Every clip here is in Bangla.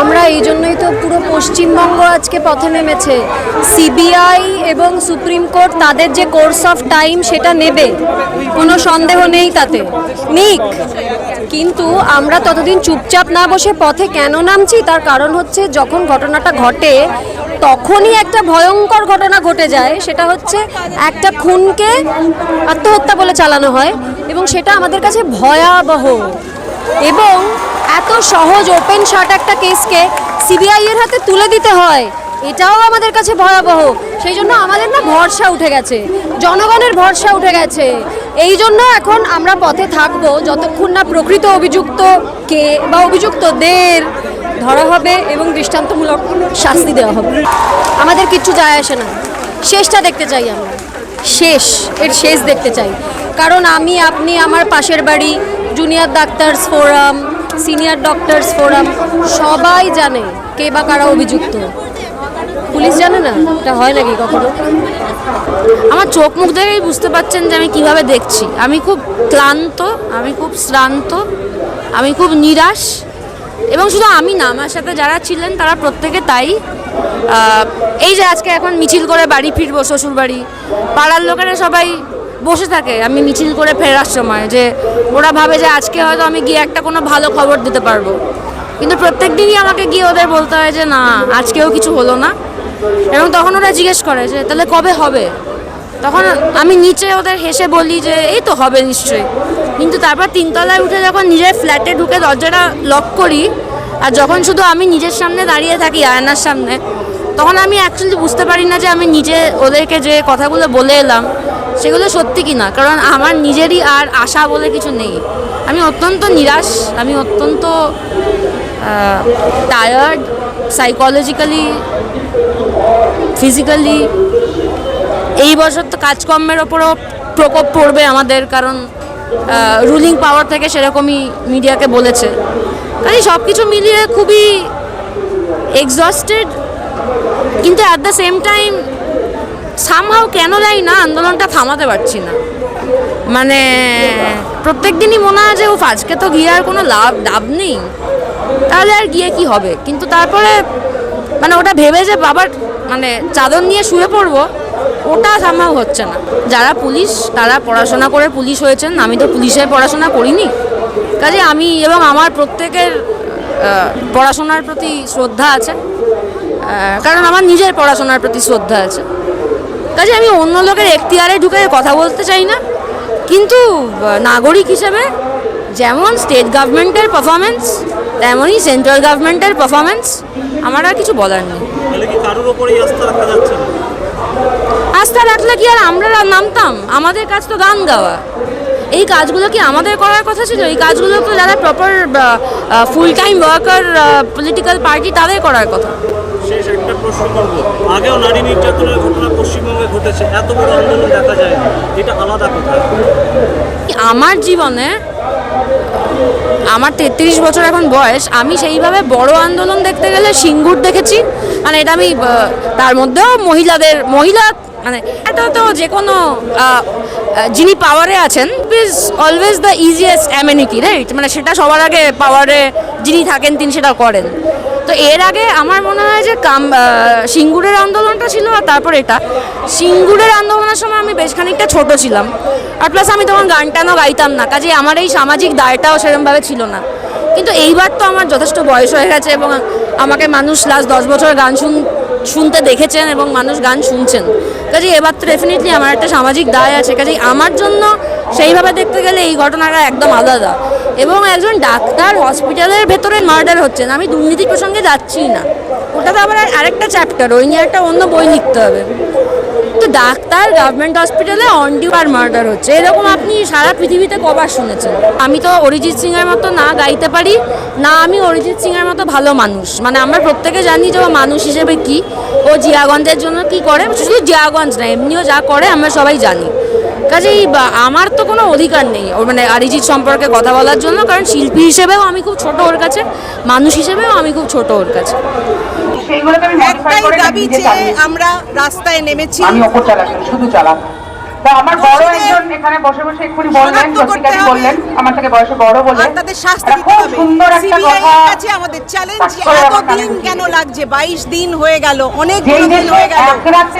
আমরা এই জন্যই তো পুরো পশ্চিমবঙ্গ আজকে পথে নেমেছে। সিবিআই এবং সুপ্রিম কোর্ট তাদের যে কোর্স অফ টাইম সেটা নেবে, কোনো সন্দেহ নেই তাতে। নিক, কিন্তু আমরা ততদিন চুপচাপ না বসে পথে কেন নামছি? তার কারণ হচ্ছে যখন ঘটনাটা ঘটে, তখনই একটা ভয়ঙ্কর ঘটনা ঘটে যায়। সেটা হচ্ছে একটা খুনকে আত্মহত্যা বলে চালানো হয় এবং সেটা আমাদের কাছে ভয়াবহ। এবং এত সহজ ওপেন শট একটা কেসকে সিবিআই এর হাতে তুলে দিতে হয়, এটাও আমাদের কাছে ভয়াবহ। সেই জন্য আমাদের না ভরসা উঠে গেছে, জনগণের ভরসা উঠে গেছে। এই জন্য এখন আমরা পথে থাকব, যতক্ষণ না প্রকৃত অভিযুক্ত কে বা অভিযুক্তদের ধরা হবে এবং দৃষ্টান্তমূলক শাস্তি দেওয়া হবে। আমাদের কিচ্ছু যায় আসে না। শেষটা দেখতে চাই আমরা। শেষ, এর শেষ দেখতে চাই। কারণ আমি, আপনি, আমার পাশের বাড়ি junior doctors forum senior doctors forum সবাই জানে কে বা কারা অভিযুক্ত। পুলিশ জানে না? এটা হয় নাকি কখনো? আমার চোখ মুখ দেখেই বুঝতে পারছেন যে আমি কীভাবে দেখছি। আমি খুব ক্লান্ত, আমি খুব শ্রান্ত, আমি খুব নিরাশ, এবং শুধু আমি না, আমার সাথে যারা ছিলেন তারা প্রত্যেকে তাই। এই যে আজকে এখন মিছিল করে বাড়ি ফিরবো শ্বশুর বাড়ি পাড়ার লোকেরা সবাই বসে থাকে, আমি মিছিল করে ফেরার সময় যে ওরা ভাবে যে আজকে হয়তো আমি গিয়ে একটা কোনো ভালো খবর দিতে পারব। কিন্তু প্রত্যেক দিনই আমাকে গিয়ে ওদের বলতে হয় যে, না, আজকেও কিছু হলো না। এবং তখন ওরা জিজ্ঞেস করে যে, তাহলে কবে হবে? তখন আমি নিচে ওদের হেসে বলি যে, এই তো হবে নিশ্চয়ই। কিন্তু তারপর তিনতলায় উঠে যখন নিজের ফ্ল্যাটে ঢুকে দরজাটা লক করি, আর যখন শুধু আমি নিজের সামনে দাঁড়িয়ে থাকি, আয়নার সামনে, তখন আমি অ্যাকচুয়ালি বুঝতে পারি না যে আমি নিজে ওদেরকে যে কথাগুলো বলে এলাম সেগুলো সত্যি কি না কারণ আমার নিজেরই আর আশা বলে কিছু নেই। আমি অত্যন্ত নিরাশ, আমি অত্যন্ত টায়ার্ড সাইকোলজিক্যালি ফিজিক্যালি এই বছর তো কাজকর্মের ওপরও প্রকোপ পড়বে আমাদের, কারণ রুলিং পাওয়ার থেকে সেরকমই মিডিয়াকে বলেছে। কাজে সব কিছু মিলিয়ে খুবই এক্সস্টেড কিন্তু at the same time somehow কেন যাই না, আন্দোলনটা থামাতে পারছি না। মানে প্রত্যেক দিনই মনে হয় যে ও আজকে তো গিয়ে আর কোনো লাভ লাভ নেই। তাহলে আর গিয়ে কি হবে? কিন্তু তারপরে মানে ওটা ভেবে যে বাবার মানে চাদর নিয়ে শুয়ে পড়ব, ওটা সম্ভব হচ্ছে না। যারা পুলিশ, তারা পড়াশোনা করে পুলিশ হয়েছেন, আমি তো পুলিশের পড়াশোনা করিনি। কাজে আমি এবং আমার প্রত্যেকের পড়াশোনার প্রতি শ্রদ্ধা আছে। কারণ আমার নিজের পড়াশোনার প্রতি শ্রদ্ধা আছে। কাজে আমি অন্য লোকের এখতিয়ারে ঢুকে কথা বলতে চাই না। কিন্তু নাগরিক হিসেবে যেমন স্টেট গভর্নমেন্টের পারফরমেন্স তেমনই সেন্ট্রাল গভর্নমেন্টের পারফরমেন্স আমার আর কিছু বলার নেই। আস্থা রাখলে কি আর আমরা নামতাম? আমাদের কাজ তো গান গাওয়া। এই কাজগুলো কি আমাদের করার কথা ছিল? এই কাজগুলো তো যারা proper full time worker political party তাদের করার কথা। শেষ একটা প্রশ্ন করব। আগেও নারী নির্যাতনের ঘটনা পশ্চিমবঙ্গে ঘটেছে, এত বড় আন্দোলন দেখা যায়। এটা আলাদা কথা। আমার জীবনে, আমার তেত্রিশ বছর এখন বয়স, আমি সেইভাবে বড় আন্দোলন দেখতে গেলে সিঙ্গুর দেখেছি। মানে এটা আমি তার মধ্যেও মহিলাদের, মহিলা মানে এটা তো যে কোনো যিনি পাওয়ারে আছেন is always the easiest amenity right মানে সেটা সবার আগে পাওয়ারে যিনি থাকেন তিনি সেটা করেন। তো এর আগে আমার মনে হয় যে কাম সিঙ্গুরের আন্দোলনটা ছিল আর তারপর এটা। সিঙ্গুরের আন্দোলনের সময় আমি বেশ খানিকটা ছোট ছিলাম। আর প্লাস আমি তখন গান টানও গাইতাম না, কাজে আমার এই সামাজিক দায়টাও সেরকমভাবে ছিল না। কিন্তু এইবার তো আমার যথেষ্ট বয়স হয়ে গেছে এবং আমাকে মানুষ লাস্ট দশ বছর গান শুন, শুনতে দেখেছেন এবং মানুষ গান শুনছেন। কাজে এবার তো ডেফিনেটলি আমার একটা সামাজিক দায় আছে। কাজে আমার জন্য সেইভাবে দেখতে গেলে এই ঘটনাটা একদম আলাদা। এবং একজন ডাক্তার হসপিটালের ভেতরে মার্ডার হচ্ছেন আমি দুর্নীতি প্রসঙ্গে যাচ্ছি না। ওটা তো আবার আরেকটা চ্যাপ্টার ওই নিয়ে একটা অন্য বই লিখতে হবে। তো ডাক্তার গভর্নমেন্ট হসপিটালে অন ডিউটি মার্ডার হচ্ছে। এরকম আপনি সারা পৃথিবীতে কবার শুনেছেন। আমি তো অরিজিৎ সিং এর মতো না গাইতে পারি, না আমি অরিজিৎ সিং এর মতো ভালো মানুষ। মানে আমরা প্রত্যেকে জানি যে ও মানুষ হিসেবে কি, ও জিয়াগঞ্জের জন্য কি করে, শুধু জিয়াগঞ্জ না, এমনিও যা করে আমরা সবাই জানি। কাজেই আমার তো কোনো অধিকার নেই ওর মানে অরিজিৎ সম্পর্কে কথা বলার জন্য, কারণ শিল্পী হিসেবেও আমি খুব ছোট ওর কাছে, মানুষ হিসেবেও আমি খুব ছোট ওর কাছে। একটাই দাবি চেয়ে আমরা রাস্তায় নেমেছি। আমি চালাচ্ছি শুধু চালান আমার বড় একজন এখানে বসে বসে এক্ষুনি বললেন শনাক্ত করতে জসিকাদি হবে। বললেন আমার থেকে বয়সে বড় বলে। তাদের শাস্তি খুব সুন্দর একটা কথা এর আমাদের চ্যালেঞ্জ এত দিন কেন লাগছে? 22 দিন হয়ে গেল অনেক দিন হয়ে গেল।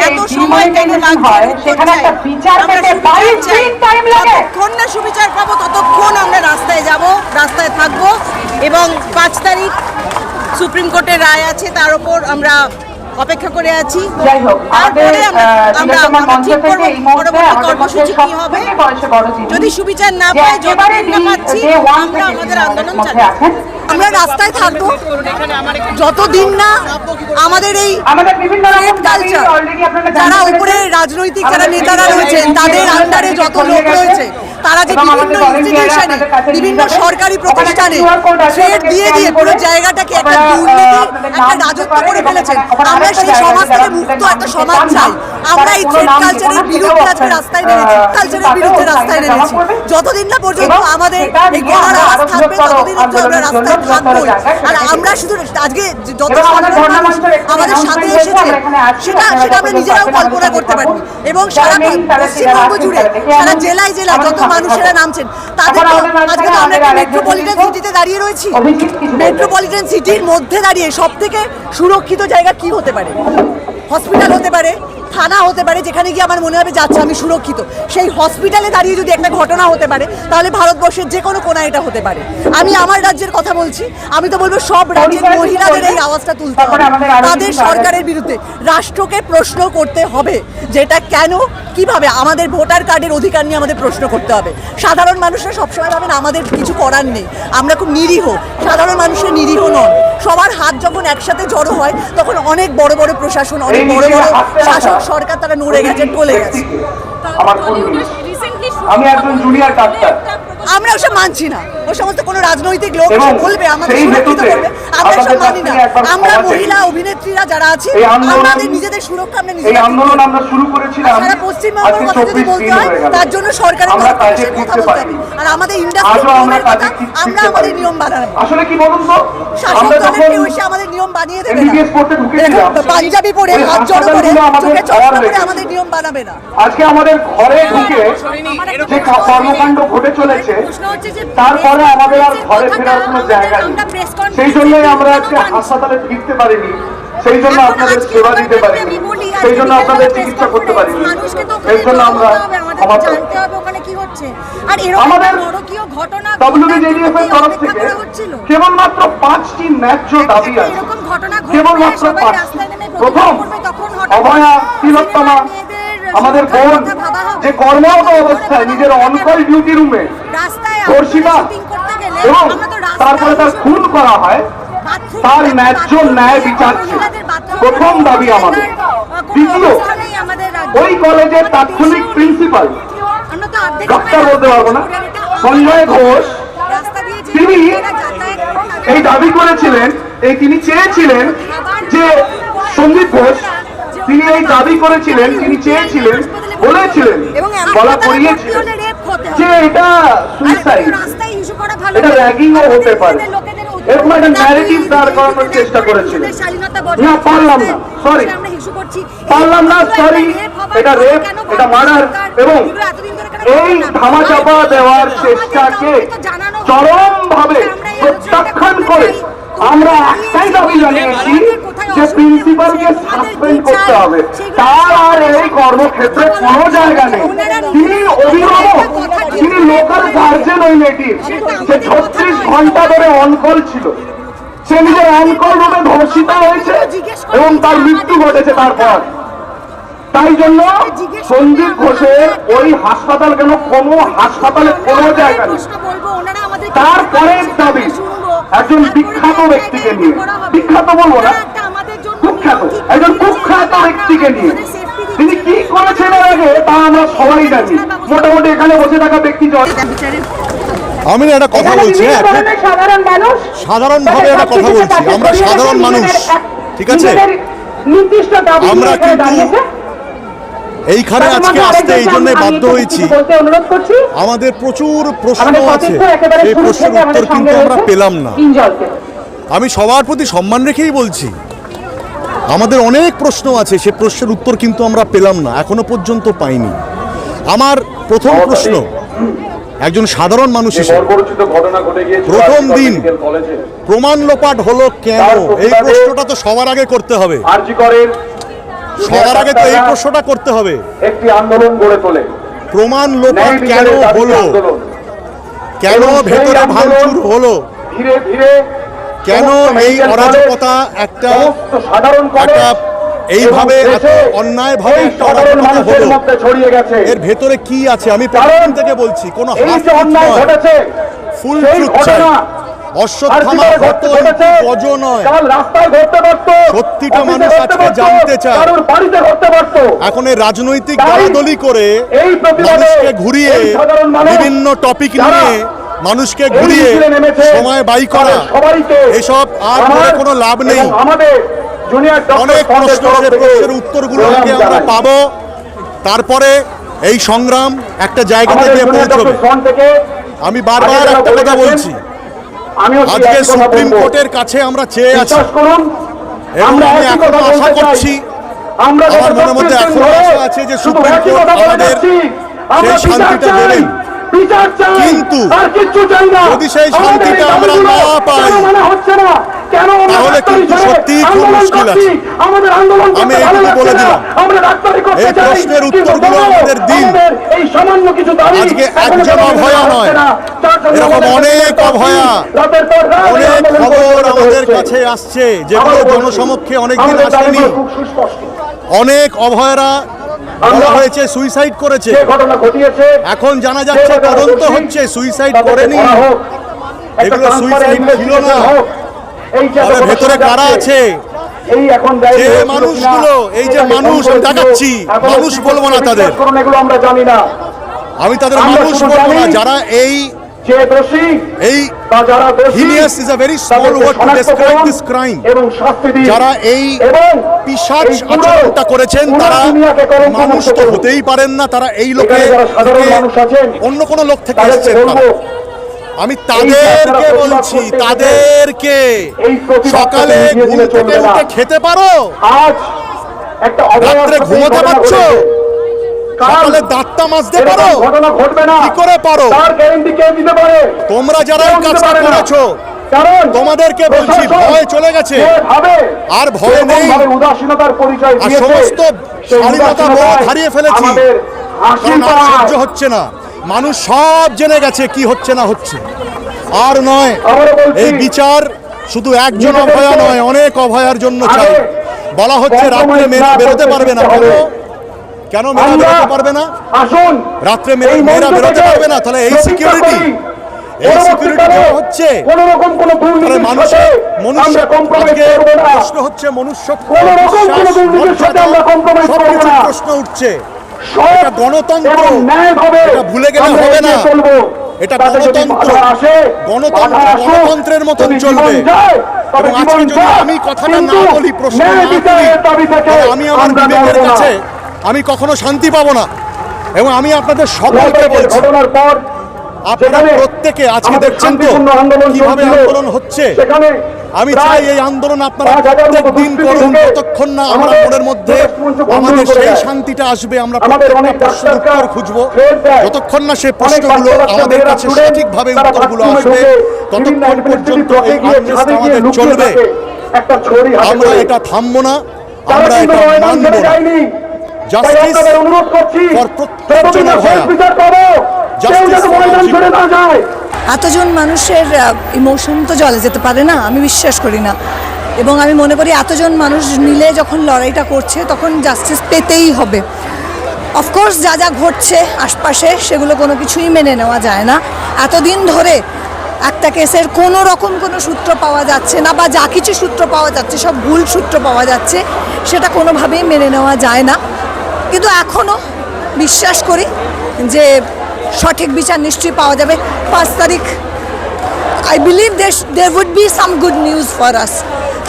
এত সময় কেন লাগছে? সেখানে একটা বিচার পেতে সুবিচার 22 দিন লাগে। না সুবিচার পাবো ততক্ষণ আমরা রাস্তায় যাব রাস্তায় থাকব এবং পাঁচ তারিখ সুপ্রিম কোর্টের রায় আছে তার উপর আমরা অপেক্ষা করে আছি। তারপরে আমরা আমরা ঠিক করব পরবর্তী কর্মসূচি কি হবে? যদি সুবিচার না পাই যতদিন না পাচ্ছি আমরা আমাদের আন্দোলন চালিয়ে আমরা রাস্তায় থাকব। যতদিন না আমাদের এই আপনারা যারা উপরে রাজনৈতিক যারা নেতারা রয়েছেন তাদের যত লোক রয়েছে তারা যে বিভিন্ন ইনস্টিটিউশনে বিভিন্ন সরকারি প্রতিষ্ঠানে ওটাকে দিয়ে দিয়ে পুরো জায়গাটাকে একটা দুর্নীতি একটা রাজত্ব করে ফেলেছেন। আমরা সেই সমাজ থেকে মুক্ত একটা সমাজ চাই। আমরা এই নাম কালচারের বিরুদ্ধে আজকে রাস্তায় নেমেছি কালচারের বিরুদ্ধে রাস্তায় নেমেছি। যতদিন না পর্যন্ত আমাদের এই আমরা আওয়াজ থাকবে ততদিন কিন্তু আমরা রাস্তায় জায়গায় আর আমরা শুধু আজকে যত আমাদের সাধারণ মানুষ আমাদের সাথে এসেছে সেটা সেটা আমরা নিজেরাও কল্পনা করতে পারি এবং সারা পশ্চিমবঙ্গ জুড়ে সারা জেলায় জেলায় যত মানুষেরা নামছেন তাদের আজকে তো আমরা একটা মেট্রোপলিটন সিটিতে দাঁড়িয়ে রয়েছি। মেট্রোপলিটন সিটির মধ্যে দাঁড়িয়ে সব থেকে সুরক্ষিত জায়গা কি হতে পারে? হসপিটাল হতে পারে থানা হতে পারে যেখানে গিয়ে আমার মনে হবে যাচ্ছে আমি সুরক্ষিত। সেই হসপিটালে দাঁড়িয়ে যদি একটা ঘটনা হতে পারে তাহলে ভারতবর্ষের যে কোনো কোনায় এটা হতে পারে। আমি আমার রাজ্যের কথা বলছি আমি তো বলব সব রাজ্যের মহিলাদের এই আওয়াজটা তুলতে হবে। তাদের। সরকারের বিরুদ্ধে রাষ্ট্রকে প্রশ্ন করতে হবে যেটা কেন কীভাবে আমাদের ভোটার কার্ডের অধিকার নিয়ে আমাদের প্রশ্ন করতে হবে। সাধারণ মানুষরা সবসময় ভাবেন আমাদের কিছু করার নেই আমরা খুব নিরীহ। সাধারণ মানুষের নিরীহ নন। সবার হাত যখন একসাথে জড়ো হয় তখন অনেক বড় বড় প্রশাসন অনেক বড় বড় শাসক সরকার তারা নড়ে গেছে টলে গেছে। আমার কর্মী। আমি একজন জুনিয়র ডাক্তার আমরা ওসব মানছি না। ও সমস্ত কোনো রাজনৈতিক লোক বলবে আমাদের সুরক্ষিত করবে আমরা সব মানি না। আমরা মহিলা অভিনেত্রীরা যারা আছি আমাদের নিজেদের সুরক্ষা আমরা ঠিক আন্দোলন আমরা শুরু করেছিলাম সারা পশ্চিমবঙ্গের কথা যদি বলতে হয় তার জন্য সরকারের তরফ থেকে কাজে কথা বলতে হবে আর আমাদের ইন্ডাস্ট্রি আমরা কথা আমরা আমাদের নিয়ম বানাবো আসলে কি বলুন তো? শাসক দলের কেউ এসে আমাদের নিয়ম বানিয়ে দেবে না। পাঞ্জাবি পরে হাত জড়ো করে আমাদের চোখে চশমা পরে আমাদের নিয়ম বানাবে না। আজকে আমাদের ঘরে ঢুকে যে কর্মকাণ্ড ঘটে চলেছে তারপরে আমাদের আর ঘরে ফেরার কোনো জায়গা নেই। সেই জন্যই আমরা আজকে হাসপাতালে ফিরতে পারিনি। সেই জন্য আপনাদের সেবা দিতে পারিনি। সেই জন্য আপনাদের চিকিৎসা করতে পারিনি। এই জন্য আমরা ক্ষমা চাই। আমাদের এর তরফ থেকে কেবলমাত্র পাঁচটি ন্যায্য দাবি আছে। কেবলমাত্র পাঁচটি। প্রথম অভয়া তিলোত্তমা আমাদের বোন। যে কর্মরত অবস্থায় নিজের অনকল ডিউটি রুমে ধর্ষিতা এবং তারপরে তার খুন করা হয় তার ন্যায্য ন্যায় বিচার প্রথম দাবি আমাদের দ্বিতীয়। ওই কলেজের তাৎক্ষণিক প্রিন্সিপাল ডক্টর বলতে পারব না। সঞ্জয় ঘোষ তিনি এই দাবি করেছিলেন এই তিনি চেয়েছিলেন যে সন্দীপ ঘোষ তিনি এই দাবি করেছিলেন তিনি চেয়েছিলেন বলেছিলেন বলা করিয়েছিলেন। যে এটা সুইসাইড এটা। র্যাগিংও হতে পারে। এরকম একটা ন্যারেটিভ দাঁড় করানোর চেষ্টা করেছিলেন। না পারলাম না সরি আমরা পারলাম না সরি এটা রেপ এটা মার্ডার এবং এই? ধামাচাপা দেওয়ার চেষ্টাকে কাউকে তো জানানো হলো না। চরম ভাবে আমরা প্রত্যাখ্যান করে আমরা একটাই দাবি জানিয়েছি আমাদের কোথায় যে অসুবিধা প্রিন্সিপালকে সাসপেন্ড করতে হবে। তার আর এই কর্মক্ষেত্রে কোনো জায়গা নেই। তিনি অভিভাবক তিনি লোকাল গার্জেন ওই মেয়েটির। সে ছত্রিশ ঘণ্টা ধরে অনকল ছিল। সে নিজের অনকল রুমে ধর্ষিত হয়েছে এবং তার মৃত্যু ঘটেছে তারপর। তাই জন্য সন্দীপ ঘোষের ওই হাসপাতাল কেন কোনো হাসপাতালে কোনো জায়গা নেই। তারপরের দাবি একজন বিখ্যাত ব্যক্তিকে নিয়ে। বিখ্যাত বলব না কুখ্যাত। একজন কুখ্যাত ব্যক্তিকে নিয়ে। তিনি কি করেছেন এর আগে তা আমরা সবাই জানি। মোটামুটি এখানে বসে থাকা ব্যক্তি আমি একটা কথা বলছি হ্যাঁ, সাধারণ মানুষ সাধারণভাবে একটা কথা বলছি আমরা সাধারণ মানুষ ঠিক আছে? নির্দিষ্ট দাবি আমরা কিন্তু এইখানে আজকে আসতে এই জন্য বাধ্য হয়েছি। আমাদের প্রচুর প্রশ্ন আছে শুরু প্রশ্নের উত্তর কিন্তু আমরা পেলাম না। আমি সবার প্রতি সম্মান রেখেই বলছি। আমাদের অনেক প্রশ্ন আছে সে প্রশ্নের উত্তর কিন্তু আমরা পেলাম না এখনও পর্যন্ত পাইনি। আমার প্রথম প্রশ্ন একজন সাধারণ মানুষ হিসেবে প্রথম দিন। প্রমাণ লোপাট হলো কেন? এই প্রশ্নটা তো সবার আগে করতে হবে। সবার আগে তো এই প্রশ্নটা করতে হবে। একটি আন্দোলন গড়ে তোলে। প্রমাণ লোপাট কেন হলো? কেন ভেতরে ভাঙচুর হলো? ধীরে ধীরে কেন এই অরাজকতা একটা সাধারণ একটা এইভাবে অন্যায়ভাবে একটা অরাজকতা হলো। এর ভেতরে কি আছে? আমি প্রথম থেকে বলছি কোনো অন্যায় ফুল ট্রুথ চাই। অশ্বত্থামা ঘটে- গজ নয়। সত্যিটা মানুষ আজকে জানতে চায়। এখন এই রাজনৈতিক দলাদলি করে মানুষকে ঘুরিয়ে বিভিন্ন টপিক নিয়ে মানুষকে ঘুরিয়ে সময় বাই করা। এসব আর বলে কোনো লাভ নেই। অনেক প্রশ্ন প্রশ্নের উত্তরগুলো আগে আমরা পাবো। তারপরে এই সংগ্রাম একটা জায়গাতে গিয়ে পৌঁছবে। আমি বারবার একটা কথা বলছি। আজকে সুপ্রিম কোর্টের কাছে আমরা চেয়ে আছি। এবং আমরা আমি এখনও আশা করছি, আমরা মনের মধ্যে 25 এখনও আশা আছে যে সুপ্রিম কোর্ট আমাদের সেই শান্তিটা দেবেন। কিন্তু আর কিচ্ছু চাই না। যদি সেই শান্তিটা আমরা না পাই, কেন হচ্ছে না? কেন তাহলে কিন্তু ছেড়ে সত্যিই খুব মুশকিল আছে। আমাদের আন্দোলন আমি এইটুকু বলে দিলাম। আমরা ডাক্তারি করতে এই প্রশ্নের উত্তরগুলো আমাদের দিন। এই সামান্য কিছু দাবি আজকে একজন অভয়া নয়। এরকম অনেক অভয়া, অনেক খবর আমাদের কাছে আসছে যেগুলো জনসমক্ষে অনেকদিন আসেনি। অনেক অভয়রা আমরা হয়েছে সুইসাইড করেছে এখন জানা যাচ্ছে তদন্ত হচ্ছে সুইসাইড করেনি এগুলো সুইসাইড ছিল না। তবে ভেতরে কারা আছে এখন যে মানুষগুলো, এই যে মানুষ কম দেখাচ্ছি, মানুষ বলব না তাদের। আমি তাদের মানুষ বলব না যারা এই এই বা যারা দোষী Heinous is a very small তাদেরকে word to শনাক্ত describe করুন this crime. এবং শাস্তি দিন। যারা এই পিশাচ আচরণটা করেছেন তারা মানুষ তো হতেই পারেন না তারা এই লোকে অন্য কোনো লোক থেকে এসেছেন আমি তাদেরকে বলছি তাদেরকে। সকালে ঘুম থেকে উঠে খেতে পারো। রাত্রে ঘুমোতে পারছ? সকালে দাঁতটা মাজতে পারো? ঘটনা ঘটবে না। কি করে পারো? তার গ্যারান্টি কে দিতে পারে? তোমরা যারা এই কাজটা করেছ কারণ তোমাদেরকে বলছি, ভয় চলে গেছে। আর ভয় নেই। উদাসীনতার পরিচয় দিয়েছে সমস্ত সেই শালীনতা বোধ হারিয়ে ফেলেছি। আমাদের কারণ আর সহ্য হচ্ছে না। মানুষ সব জেনে গেছে কি হচ্ছে না হচ্ছে। আর নয় এই বিচার শুধু একজন অভয়া নয় অনেক অভয়ার জন্য চাই। বলা হচ্ছে রাত্রে মেয়েরা বেরোতে পারবে না কেন। মেয়েরা বেরোতে পারবে না আসুন রাত্রে মেয়েরা- বেরোতে পারবে না, তাহলে এই করি, এই দেওয়া হচ্ছে। কোনো রকম কোনো তাহলে মানুষের মনুষ্য আজকে প্রশ্ন হচ্ছে মনুষ্য কোনো রকম কোনো দুর্নীতির সাথে আমরা compromise করব না। প্রশ্ন উঠছে এটা গণতন্ত্র। এটা ভুলে গেলে হবে না। এটা গণতন্ত্র। গণতন্ত্র গণতন্ত্রের মতন চলবে। এবং আজকে যদি আমি কথাটা না বলি, প্রশ্ন না করি, আমি আমার বিবেকের কাছে আমি কখনো শান্তি পাবো না। এবং আমি আপনাদের সকলকে বলছি ঘটনার পর আপনারা প্রত্যেকে আজকে দেখছেন তো কীভাবে আন্দোলন হচ্ছে। আমি চাই এই আন্দোলন আপনারা প্রত্যেক দিন করুন যতক্ষণ না আমরা মনের মধ্যে আমাদের সেই শান্তিটা আসবে আমরা প্রত্যেকটা ডাক্তাররা উত্তর খুঁজবো। যতক্ষণ না সেই প্রশ্নগুলো আমাদের কাছে সঠিকভাবে উত্তরগুলো আসবে ততক্ষণ পর্যন্ত এই আন্দোলন আমাদের চলবে। আমরা এটা থামবো না আমরা এটা মানবো না। অনুরোধ করছি এতজন মানুষের ইমোশন তো জলে যেতে পারে না আমি বিশ্বাস করি না। এবং আমি মনে করি এতজন মানুষ মিলে যখন লড়াইটা করছে তখন জাস্টিস পেতেই হবে। অফকোর্স যা যা ঘটছে আশপাশে সেগুলো কোনো কিছুই মেনে নেওয়া যায় না। এতদিন ধরে একটা কেসের কোনো রকম কোনো সূত্র পাওয়া যাচ্ছে না বা যা কিছু সূত্র পাওয়া যাচ্ছে সব ভুল সূত্র পাওয়া যাচ্ছে সেটা কোনোভাবেই মেনে নেওয়া যায় না। কিন্তু এখনও বিশ্বাস করি যে সঠিক বিচার নিশ্চয়ই পাওয়া যাবে। পাঁচ তারিখ I believe there would be some good news for us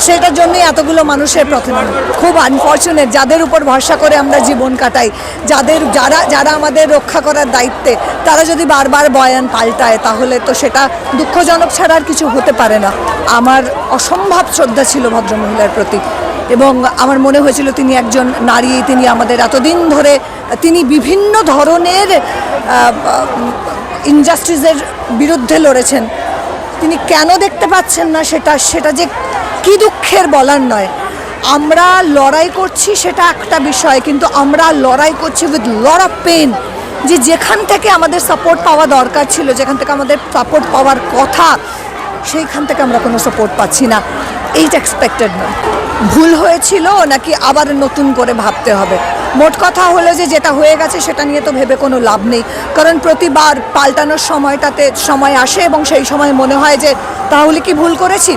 সেটার জন্যই এতগুলো মানুষের প্রথমে খুব আনফর্চুনেট যাদের উপর ভরসা করে আমরা জীবন কাটাই। যাদের, যারা যারা আমাদের রক্ষা করার দায়িত্বে, তারা যদি বারবার বয়ান পাল্টায়, তাহলে তো সেটা দুঃখজনক ছাড়া আর কিছু হতে পারে না। আমার অসম্ভব শ্রদ্ধা ছিল ভদ্রমহিলার প্রতি। এবং আমার মনে হয়েছিল তিনি একজন নারী, তিনি আমাদের এতদিন ধরে, তিনি বিভিন্ন ধরনের ইনজাস্টিসের বিরুদ্ধে লড়েছেন। তিনি কেন দেখতে পাচ্ছেন না সেটা সেটা যে কি দুঃখের বলার নয়। আমরা লড়াই করছি সেটা একটা বিষয়, কিন্তু আমরা লড়াই করছি উইথ লর অফ পেন যে যেখান থেকে আমাদের সাপোর্ট পাওয়া দরকার ছিল, যেখান থেকে আমাদের সাপোর্ট পাওয়ার কথা সেইখান থেকে আমরা কোনো সাপোর্ট পাচ্ছি না। এইটা এক্সপেক্টেড নয়। ভুল হয়েছিল নাকি আবার নতুন করে ভাবতে হবে? মোট কথা হলো যে যেটা হয়ে গেছে সেটা নিয়ে তো ভেবে কোনো লাভ নেই। কারণ প্রতিবার পাল্টানোর সময়টাতে সময় আসে এবং সেই সময় মনে হয় যে তাহলে কি ভুল করেছি?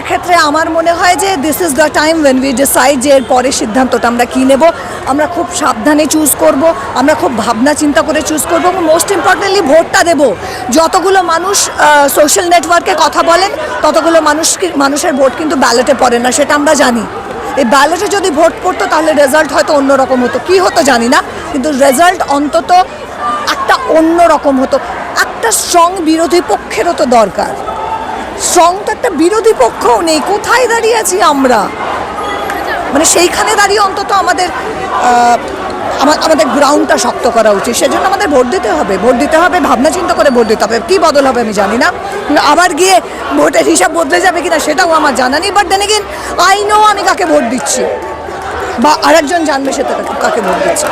এক্ষেত্রে আমার মনে হয় যে this is the time when we decide যে এর পরে সিদ্ধান্তটা আমরা কী নেব। আমরা খুব সাবধানে চুজ করব, আমরা খুব ভাবনা চিন্তা করে চুজ করব এবং মোস্ট ইম্পর্টেন্টলি ভোটটা দেব। যতগুলো মানুষ সোশ্যাল নেটওয়ার্কে কথা বলেন, ততগুলো মানুষ মানুষের ভোট কিন্তু ব্যালটে পড়ে না, সেটা আমরা জানি। এই ব্যালটে যদি ভোট পড়তো তাহলে রেজাল্ট হয়তো অন্যরকম হতো। কি হতো জানি না, কিন্তু রেজাল্ট অন্তত একটা অন্য রকম হতো। একটা স্ট্রং বিরোধী পক্ষেরও তো দরকার। স্ট্রং তো একটা বিরোধী পক্ষও নেই। কোথায় দাঁড়িয়ে আছি আমরা? মানে সেইখানে দাঁড়িয়ে অন্তত আমাদের আমাদের গ্রাউন্ডটা শক্ত করা উচিত। সেজন্য আমাদের ভোট দিতে হবে। ভোট দিতে হবে, ভাবনা চিন্তা করে ভোট দিতে হবে। কী বদল হবে আমি জানি না। আবার গিয়ে ভোটের হিসাব বদলে যাবে কিনা সেটাও আমার জানা নেই। But then again I know আমি কাকে ভোট দিচ্ছি। বা আরেকজন জানবে সে কাকে ভোট দিচ্ছে।